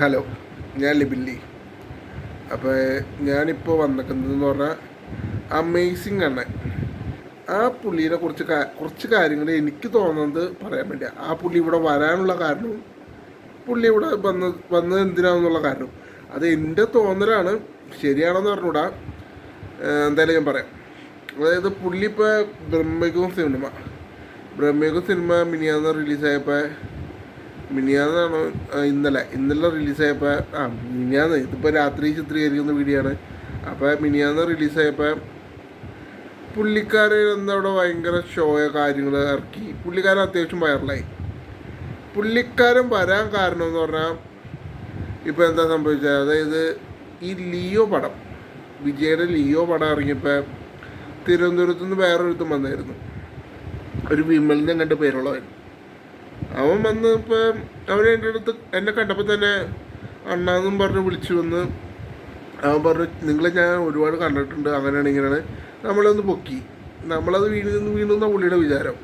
Hello ഞാൻ ലിബില്ലി അപ്പോൾ ഞാനിപ്പോൾ വന്നിരിക്കുന്നതെന്ന് പറഞ്ഞാൽ അമേസിങ് ആണ്. ആ പുള്ളിനെ കുറിച്ച് കുറച്ച് കാര്യങ്ങൾ എനിക്ക് തോന്നുന്നത് പറയാൻ വേണ്ടി ആ പുള്ളി ഇവിടെ വരാനുള്ള കാരണവും പുള്ളി ഇവിടെ വന്ന് വന്നത് എന്തിനാണെന്നുള്ള കാരണം. അത് എന്റെ തോന്നലാണ്. ശരിയാണെന്ന് പറഞ്ഞുകൂടാ എന്തായാലും ഞാൻ പറയാം. അതായത് പുള്ളി ഇപ്പോൾ ബ്രഹ്മയുഗം സിനിമ. ബ്രഹ്മയുഗം സിനിമ മിനിയാന്ന് റിലീസായപ്പോൾ മിനിയാന്നാണ് ഇന്നലെ. ഇന്നലെ റിലീസായപ്പോൾ ആ മിനിയാന്ന്. ഇതിപ്പോൾ രാത്രി ചിത്രീകരിക്കുന്ന വീഡിയോ ആണ് അപ്പോൾ മിനിയാന്ന് റിലീസായപ്പോൾ പുള്ളിക്കാരൻ എന്തവിടെ ഭയങ്കര ഷോയോ കാര്യങ്ങൾ ഇറക്കി. പുള്ളിക്കാരൻ അത്യാവശ്യം വൈറലായി പുള്ളിക്കാരൻ വരാൻ കാരണം എന്ന് പറഞ്ഞാൽ ഇപ്പോൾ എന്താ സംഭവിച്ചത്? അതായത് ഈ ലിയോ പടം വിജയുടെ ലിയോ പടം ഇറങ്ങിയപ്പോൾ തിരുവനന്തപുരത്ത് നിന്ന് വേറൊരുത്തും വന്നായിരുന്നു. ഒരു വിമലിന്റെ കണ്ട് പേരുള്ളവൻ. അവൻ വന്ന് ഇപ്പോൾ അവൻ എന്റെ അടുത്ത് എന്നെ കണ്ടപ്പോൾ തന്നെ അണ്ണാന്നും പറഞ്ഞ് വിളിച്ചു വന്ന് അവൻ പറഞ്ഞു നിങ്ങളെ ഞാൻ ഒരുപാട് കണ്ടിട്ടുണ്ട് അങ്ങനെയാണ് ഇങ്ങനെയാണ്. നമ്മളൊന്ന് പൊക്കി. നമ്മളത് വീണു വീണുന്ന പുള്ളിയുടെ വിചാരം.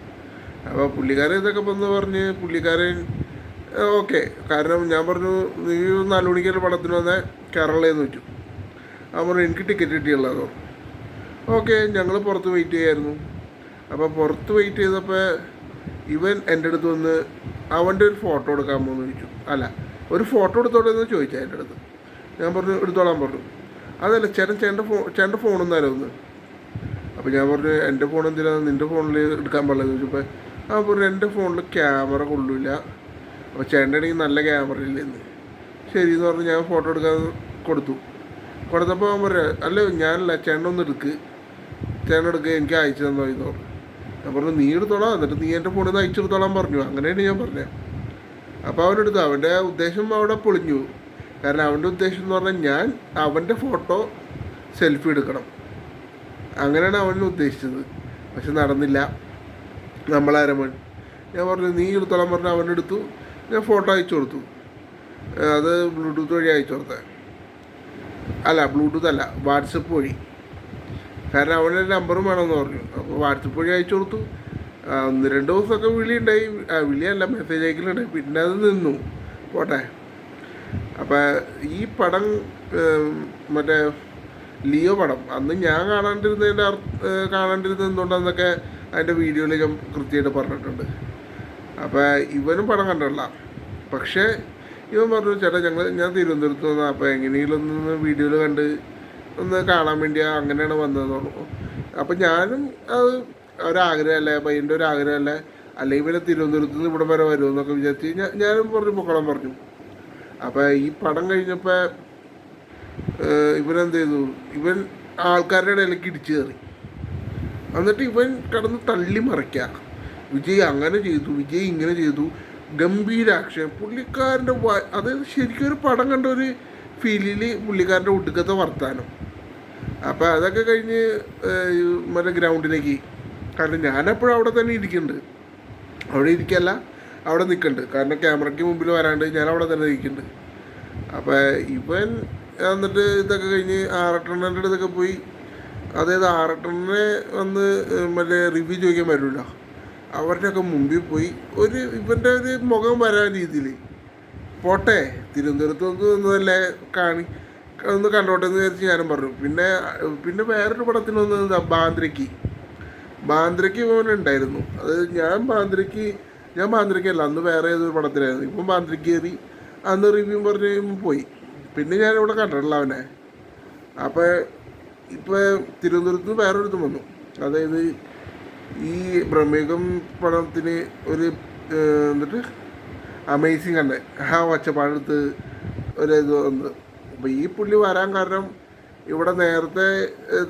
അപ്പോൾ പുള്ളിക്കാരൻ ഇതൊക്കെ വന്ന് പറഞ്ഞ് പുള്ളിക്കാരൻ ഓക്കെ കാരണം ഞാൻ പറഞ്ഞു നീ നാല് മണിക്കൊരു പടത്തിന് വന്ന കേരളയെന്ന് വെച്ചു. അവൻ പറഞ്ഞു എനിക്ക് ടിക്കറ്റ് കിട്ടിയുള്ളതെന്ന് പറഞ്ഞു. ഓക്കെ ഞങ്ങൾ പുറത്ത് വെയിറ്റ് ചെയ്യായിരുന്നു. അപ്പോൾ പുറത്ത് വെയിറ്റ് ചെയ്തപ്പോൾ ഇവൻ എന്റെ അടുത്ത് വന്ന് അവന്റെ ഒരു ഫോട്ടോ എടുക്കാൻ പോകുന്നു ചോദിച്ചു. അല്ല ഒരു ഫോട്ടോ എടുത്തോട്ടെ എന്ന് ചോദിച്ചാൽ എന്റെ അടുത്ത്. ഞാൻ പറഞ്ഞു എടുത്തോളാൻ പറഞ്ഞു. അതല്ല ചേട്ടൻ ചേട്ടന്റെ ഫോൺ ചേട്ടന്റെ ഫോണൊന്നും അപ്പോൾ ഞാൻ പറഞ്ഞു എന്റെ ഫോൺ എന്തിനാണ് നിന്റെ ഫോണിൽ എടുക്കാൻ പാടില്ലെന്ന് ചോദിച്ചപ്പോൾ ആ പറഞ്ഞു എന്റെ ഫോണിൽ ക്യാമറ കൊള്ളില്ല അപ്പോൾ ചേട്ടന്റെ ആണെങ്കിൽ നല്ല ക്യാമറ ഇല്ലെന്ന് ശരി എന്ന് പറഞ്ഞ് ഞാൻ ഫോട്ടോ എടുക്കാൻ കൊടുത്തു. കൊടുത്തപ്പോൾ അവൻ പറയാം അല്ല ഞാനല്ല ചേട്ടൻ ഒന്ന് എടുക്ക്. ചേട്ടൻ എടുക്കുക എനിക്ക് അയച്ചു തന്നോ പറഞ്ഞു. ഞാൻ പറഞ്ഞു നീ എടുത്തോളാം. എന്നിട്ട് നീ എന്റെ ഫോണിൽ നിന്ന് അയച്ചെടുത്തോളാൻ പറഞ്ഞു. അങ്ങനെയാണ് ഞാൻ പറഞ്ഞത് അപ്പോൾ അവനെടുത്തു അവന്റെ ഉദ്ദേശം അവിടെ പൊളിഞ്ഞു. കാരണം അവന്റെ ഉദ്ദേശം എന്ന് പറഞ്ഞാൽ ഞാൻ അവന്റെ ഫോട്ടോ സെൽഫി എടുക്കണം. അങ്ങനെയാണ് അവൻ ഉദ്ദേശിച്ചത്. പക്ഷെ നടന്നില്ല. നമ്മളാരമൺ ഞാൻ പറഞ്ഞു നീ എടുത്തോളാൻ പറഞ്ഞു അവനെടുത്തു ഞാൻ ഫോട്ടോ അയച്ചു കൊടുത്തു. അത് ബ്ലൂടൂത്ത് വഴി അയച്ചു കൊടുത്തത് അല്ല ബ്ലൂടൂത്ത് അല്ല വാട്സപ്പ് വഴി. കാരണം അവന്റെ നമ്പറും വേണമെന്ന് പറഞ്ഞു. അപ്പോൾ വാട്സപ്പ് വഴി അയച്ചു കൊടുത്തു. ഒന്ന് രണ്ട് ദിവസമൊക്കെ വിളി ഉണ്ടായി വിളിയല്ല മെസ്സേജ് അയക്കലുണ്ടായി പിന്നെ അത് നിന്നു. പോട്ടെ. അപ്പം ഈ പടം മറ്റേ ലിയോ പടം അന്ന് ഞാൻ കാണാണ്ടിരുന്നതിന്റെ കാണാണ്ടിരുന്നത് എന്തുകൊണ്ടാന്നൊക്കെ അതിന്റെ വീഡിയോയിൽ ഞാൻ കൃത്യമായിട്ട് പറഞ്ഞിട്ടുണ്ട്. അപ്പോൾ ഇവനും പടം കണ്ടിട്ടില്ല. പക്ഷേ ഇവൻ പറഞ്ഞു ചേട്ടാ ഞങ്ങൾ ഞാൻ തിരുവനന്തപുരത്ത് നിന്ന് അപ്പോൾ എങ്ങനെയെങ്കിലും ഒന്ന് വീഡിയോയിൽ കണ്ട് ഒന്ന് കാണാൻ വേണ്ടി അങ്ങനെയാണ് വന്നതെന്ന് പറഞ്ഞു അപ്പം ഞാനും അത് ഒരാഗ്രഹമല്ലേ പയ്യന്റെ ഒരു ആഗ്രഹമല്ലേ അല്ലെങ്കിൽ പിന്നെ തിരുവനന്തപുരത്ത് നിന്ന് ഇവിടെ വരെ വരുമെന്നൊക്കെ വിചാരിച്ച് ഞാൻ ഞാനും പറഞ്ഞു പൊക്കളം പറഞ്ഞു. അപ്പോൾ ഈ പടം കഴിഞ്ഞപ്പോൾ ഇവനെന്ത് ചെയ്തു ഇവൻ ആൾക്കാരുടെ ഇടയിലേക്ക് ഇടിച്ചു കയറി. എന്നിട്ട് ഇവൻ കടന്ന് തള്ളി മറിക്കുക വിജയ് അങ്ങനെ ചെയ്തു വിജയ് ഇങ്ങനെ ചെയ്തു. ഗംഭീരാക്ഷൻ പുള്ളിക്കാരന്റെ വ- അതായത് ശരിക്കും ഒരു പടം കണ്ട ഒരു ഫീലിൽ പുള്ളിക്കാരന്റെ ഒടുക്കത്തെ വർത്താനം. അപ്പോൾ അതൊക്കെ കഴിഞ്ഞ് മറ്റേ ഗ്രൗണ്ടിലേക്ക്. കാരണം ഞാനെപ്പോഴും അവിടെ തന്നെ ഇരിക്കുന്നുണ്ട് അവിടെ ഇരിക്കല്ല അവിടെ നിൽക്കുന്നുണ്ട് കാരണം ക്യാമറയ്ക്ക് മുമ്പിൽ വരാണ്ട് ഞാൻ അവിടെ തന്നെ ഇരിക്കുന്നുണ്ട് അപ്പോൾ ഇവൻ എന്നിട്ട് ഇതൊക്കെ കഴിഞ്ഞ് ആറട്ടെണ്ണന്റെ അടുത്തൊക്കെ പോയി. അതായത് ആറട്ടെണ്ണനെ വന്ന് മറ്റേ റിവ്യൂ ചോദിക്കാൻ വരില്ല അവരുടെയൊക്കെ മുമ്പിൽ പോയി. ഒരു ഇവന്റെ ഒരു മുഖം വരാൻ രീതിയിൽ പോട്ടെ തിരുവനന്തപുരത്ത് നിന്ന് നല്ല കാണി ഒന്ന് കണ്ടോട്ടെ എന്ന് വിചാരിച്ച് ഞാനും പറഞ്ഞു. പിന്നെ പിന്നെ വേറൊരു പടത്തിന് എന്താ? ബാന്ദ്രയ്ക്ക്. ബാന്ദ്രയ്ക്ക് ഉണ്ടായിരുന്നു. അത് ഞാൻ ബാന്ദ്രയ്ക്ക് ഞാൻ ബാന്ദ്രയ്ക്കല്ല അന്ന് വേറെ ഏതൊരു പടത്തിലായിരുന്നു. ഇപ്പം ബാന്ദ്രയ്ക്ക് കയറി അന്ന് റിവ്യൂ പറഞ്ഞ് പോയി. പിന്നെ ഞാൻ ഇവിടെ കണ്ടിട്ടില്ല അവനെ. അപ്പോൾ ഇപ്പോൾ തിരുവനന്തപുരത്ത് നിന്ന് വേറൊരിടത്തും വന്നു. അതായത് ഈ ബ്രഹ്മേകം പടത്തിന് ഒരു എന്നിട്ട് അമേസിങ് ആണ് ആ ഒച്ചപ്പാടെടുത്ത് ഒരു ഇത് വന്ന്. അപ്പോൾ ഈ പുള്ളി വരാൻ കാരണം ഇവിടെ നേരത്തെ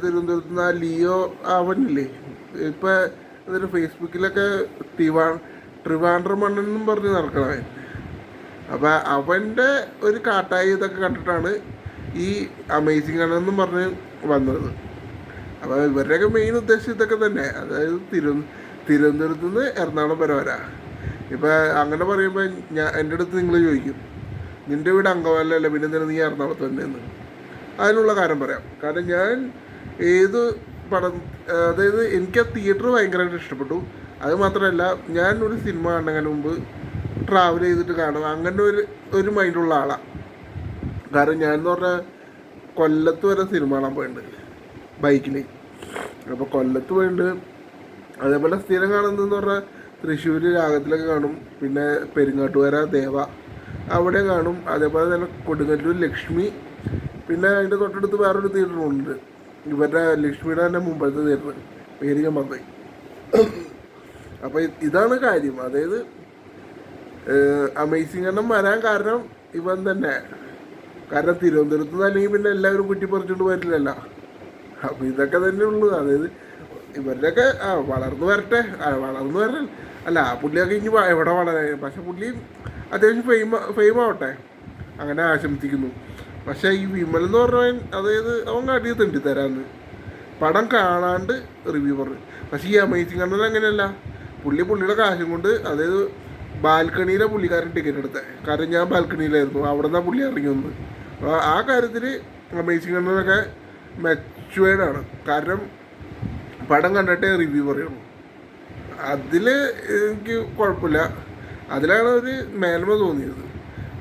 തിരുവനന്തപുരത്ത് നിന്ന് ലിയോ അവനില്ലേ ഇപ്പം എന്നിട്ട് ഫേസ്ബുക്കിലൊക്കെ ടിവാ ട്രിവാൻഡ്രം മണ്ണെന്നും പറഞ്ഞ് നടക്കണവൻ. അപ്പം അവന്റെ ഒരു കാട്ടായി ഇതൊക്കെ കണ്ടിട്ടാണ് ഈ അമേസിങ് ആണെന്നും പറഞ്ഞ് വന്നത്. അപ്പോൾ ഇവരുടെയൊക്കെ മെയിൻ ഉദ്ദേശം ഇതൊക്കെ തന്നെ. അതായത് തിരു തിരുവനന്തപുരത്ത് നിന്ന് എറണാകുളം വരെ വരാം. ഇപ്പം അങ്ങനെ പറയുമ്പോൾ ഞാൻ എന്റെ അടുത്ത് നിങ്ങൾ ചോദിക്കും നിന്റെ വീട് അങ്കമാലിലല്ല പിന്നെ എന്തിനാ നീ എറണാകുളത്ത് തന്നെയെന്ന് അതിനുള്ള കാര്യം പറയാം. കാരണം ഞാൻ ഏത് പടം അതായത് എനിക്ക് ആ തിയേറ്റർ ഭയങ്കരമായിട്ട് ഇഷ്ടപ്പെട്ടു. അത് മാത്രമല്ല ഞാൻ ഒരു സിനിമ കാണുന്നതിന് മുമ്പ് ട്രാവൽ ചെയ്തിട്ട് കാണും. അങ്ങനെ ഒരു ഒരു മൈൻഡുള്ള ആളാണ് കാരണം ഞാൻ എന്ന് പറഞ്ഞാൽ കൊല്ലത്ത് വരെ സിനിമ കാണാൻ പോയിട്ടുണ്ട് ബൈക്കിൽ അപ്പോൾ കൊല്ലത്ത് പോയിട്ടുണ്ട്. അതേപോലെ സ്ഥിരം കാണുന്നതെന്ന് പറഞ്ഞാൽ തൃശ്ശൂർ രാഗത്തിലൊക്കെ കാണും. പിന്നെ പെരുങ്ങാട്ടുകര ദേവ. അവിടെ കാണും. അതേപോലെ തന്നെ കൊടുങ്ങല്ലൂർ ലക്ഷ്മി. പിന്നെ അതിന്റെ തൊട്ടടുത്ത് വേറൊരു തിയേറ്ററുണ്ട് ഇവരുടെ ലക്ഷ്മിയുടെ തന്നെ മുമ്പത്തെ തിയേറ്റർ പേര് ഞാൻ അപ്പോൾ ഇതാണ് കാര്യം. അതായത് അമേസിംഗ് എണ്ണം വരാൻ കാരണം ഇവൻ തന്നെ. കാരണം തിരുവനന്തപുരത്ത് നിന്ന് അല്ലെങ്കിൽ പിന്നെ എല്ലാവരും കുറ്റിപ്പറിച്ചുകൊണ്ട് വരില്ലല്ലോ അപ്പോൾ ഇതൊക്കെ തന്നെ ഉള്ളൂ. അതായത് ഇവരുടെയൊക്കെ വളർന്നു വരട്ടെ. വളർന്നു വരൽ അല്ല പുള്ളിയൊക്കെ ഇനി എവിടെ വളരെ പക്ഷെ പുള്ളി അത്യാവശ്യം ഫെയിം ഫെയിം ആവട്ടെ. അങ്ങനെ ആശംസിക്കുന്നു. പക്ഷേ ഈ വിമൽ എന്ന് പറഞ്ഞവൻ അതായത് അവൻ അടിയിൽ തെണ്ടി തരാന്ന് പടം കാണാണ്ട് റിവ്യൂ പറഞ്ഞു. പക്ഷേ ഈ അമേസിംഗ് കണ്ടത് അങ്ങനെയല്ല. പുള്ളി പുള്ളിയുടെ കാശും കൊണ്ട് അതായത് ബാൽക്കണിയിലെ പുള്ളിക്കാരൻ ടിക്കറ്റ് എടുത്തത് കാരണം ഞാൻ ബാൽക്കണിയിലായിരുന്നു. അവിടെ നിന്നാണ് പുള്ളി ഇറങ്ങി വന്നത്. അപ്പോൾ ആ കാര്യത്തിൽ അമേസിംഗ് കണ്ണനൊക്കെ മെച്ചുവേഡാണ് കാരണം പടം കണ്ടിട്ടേ റിവ്യൂ പറയുള്ളൂ. അതിൽ എനിക്ക് കുഴപ്പമില്ല. അതിലാണ് ഒരു മേന്മ തോന്നിയത്.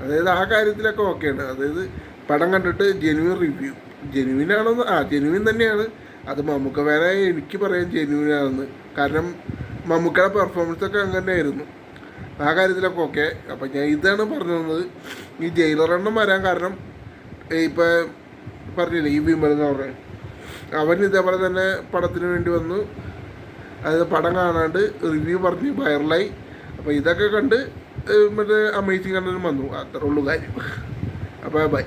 അതായത് ആ കാര്യത്തിലൊക്കെ ഓക്കെയാണ് അതായത് പടം കണ്ടിട്ട് ജെനുവിൻ റിവ്യൂ ജെനുവിൻ ആണെന്ന് ആ ജെനുവിൻ തന്നെയാണ്. അത് മമ്മൂക്ക വേറെ എനിക്ക് പറയാൻ ജെനുവിൻ ആണെന്ന്. കാരണം മമ്മൂക്കയുടെ പെർഫോമൻസ് ഒക്കെ അങ്ങനെ ആയിരുന്നു ആ കാര്യത്തിലൊക്കെ ഓക്കെ അപ്പം ഞാൻ ഇതാണ് പറഞ്ഞു തന്നത്. ഈ ജയിലറെണ്ണം വരാൻ കാരണം ഇപ്പം പറഞ്ഞില്ലേ ഈ വിമൽ എന്ന് പറഞ്ഞത് അവൻ ഇതേപോലെ തന്നെ പടത്തിന് വേണ്ടി വന്നു. അതായത് പടം കാണാണ്ട് റിവ്യൂ പറഞ്ഞ് വൈറലായി അപ്പോൾ ഇതൊക്കെ കണ്ട് മറ്റേ അമേസിങ് കണ്ടതിനും വന്നു. അത്രേ ഉള്ളൂ കാര്യം. അപ്പോൾ ബൈ